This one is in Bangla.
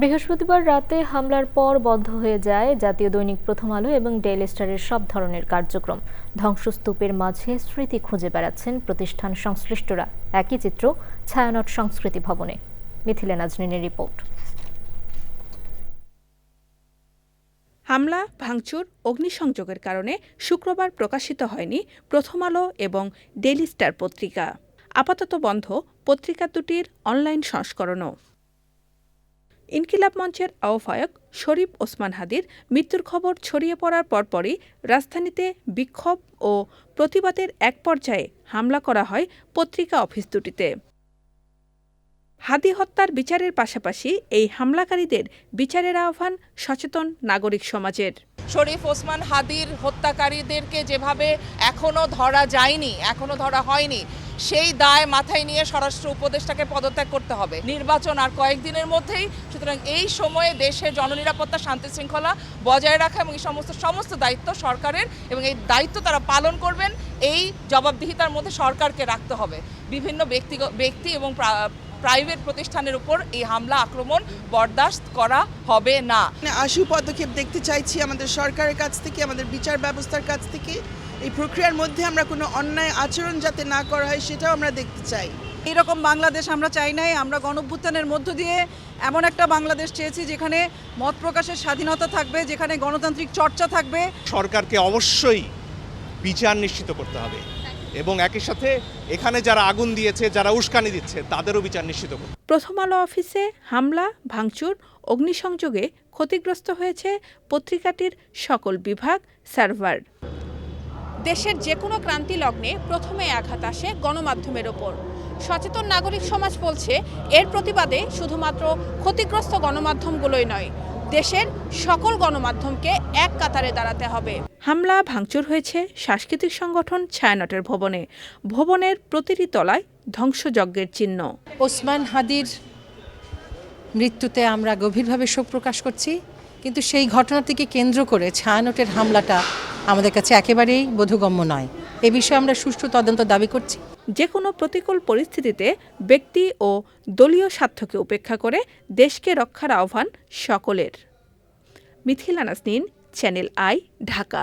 বৃহস্পতিবার রাতে হামলার পর বন্ধ হয়ে যায় জাতীয় দৈনিক প্রথম আলো এবং ডেইলি স্টারের সব ধরনের কার্যক্রম। ধ্বংসস্তূপের মাঝে স্মৃতি খুঁজে বেড়াচ্ছেন প্রতিষ্ঠান সংশ্লিষ্টরা। একই চিত্র ছায়ানট সংস্কৃতি ভবনে। মিথিলা নাজনীনের রিপোর্ট। হামলা, ভাঙচুর, অগ্নিসংযোগের কারণে শুক্রবার প্রকাশিত হয়নি প্রথম আলো এবং ডেইলি স্টার পত্রিকা। আপাতত বন্ধ পত্রিকা দুটির অনলাইন সংস্করণও। ইনকিলাব মঞ্চের আহ্বায়ক শরীফ ওসমান হাদির মৃত্যুর খবর ছড়িয়ে পড়ার পরপরই রাজধানীতে বিক্ষোভ ও প্রতিবাদের এক পর্যায়ে হামলা করা হয় পত্রিকা অফিস দুটিতে। হাদি হত্যার বিচারের পাশাপাশি এই হামলাকারীদের বিচারের আহ্বান সচেতন নাগরিক সমাজের। শরীফ ওসমান হাদির হত্যাকারীদেরকে যেভাবে এখনও ধরা যায়নি, এখনও ধরা হয়নি সেই দায় মাথায় নিয়ে স্বরাষ্ট্র উপদেষ্টাকে পদত্যাগ করতে হবে। নির্বাচন আর কয়েকদিনের মধ্যেই, সুতরাং এই সময়ে দেশের জননিরাপত্তা, শান্তি শৃঙ্খলা বজায় রাখা এবং এই সমস্ত সমস্ত দায়িত্ব সরকারের এবং এই দায়িত্ব তারা পালন করবেন, এই জবাবদিহিতার মধ্যে সরকারকে রাখতে হবে। বিভিন্ন ব্যক্তিগত ব্যক্তি এবং প্রাইভেট প্রতিষ্ঠানের উপর এই হামলা আক্রমণ বরদাস্ত করা হবে না। মানে আশু পদক্ষেপ দেখতে চাইছি আমাদের সরকারের কাছ থেকে আমাদের বিচার ব্যবস্থার কাছ থেকে। এই প্রক্রিয়ার মধ্যে আমরা কোনো অন্যায় আচরণ যাতে না করা হয় সেটাও আমরা দেখতে চাই। এইরকম বাংলাদেশ আমরা চাই নাই। আমরা গণভ্যুত্থানের মধ্য দিয়ে এমন একটা বাংলাদেশ চেয়েছি যেখানে মত প্রকাশের স্বাধীনতা থাকবে যেখানে গণতান্ত্রিক চর্চা থাকবে। সরকারকে অবশ্যই বিচার নিশ্চিত করতে হবে। এবং একই সাথে এখানে যারা আগুন দিয়েছে যারা উস্কানি দিচ্ছে তাদেরও বিচার নিশ্চিত করতে হবে। প্রথম আলো অফিসে হামলা ভাঙচুর অগ্নিসংযোগে ক্ষতিগ্রস্ত হয়েছে পত্রিকাটির সকল বিভাগ সার্ভার দেশের যে কোনো ক্রান্তি লগ্নে প্রথমে আঘাত আসে গণমাধ্যমের ওপর সচেতন নাগরিক সমাজ বলছে এর প্রতিবাদে শুধুমাত্র ক্ষতিগ্রস্ত গণমাধ্যমগুলোই নয় দেশের সকল গণমাধ্যমকে এক কাতারে দাঁড়াতে হবে। হামলা ভাঙচুর হয়েছে সাংস্কৃতিক সংগঠন ছায়ানটের ভবনে। ভবনের প্রতিটি তলায় ধ্বংসযজ্ঞের চিহ্ন। ওসমান হাদির মৃত্যুতে আমরা গভীরভাবে শোক প্রকাশ করছি কিন্তু সেই ঘটনাটিকে কেন্দ্র করে ছায়ানটের হামলাটা আমাদের কাছে একেবারেই বোধগম্য নয়। এ বিষয়ে আমরা সুষ্ঠু তদন্ত দাবি করছি। যে কোনো প্রতিকূল পরিস্থিতিতে ব্যক্তি ও দলীয় স্বার্থকে উপেক্ষা করে দেশকে রক্ষার আহ্বান সকলের। Mithila Nasnin, channel I, Dhaka.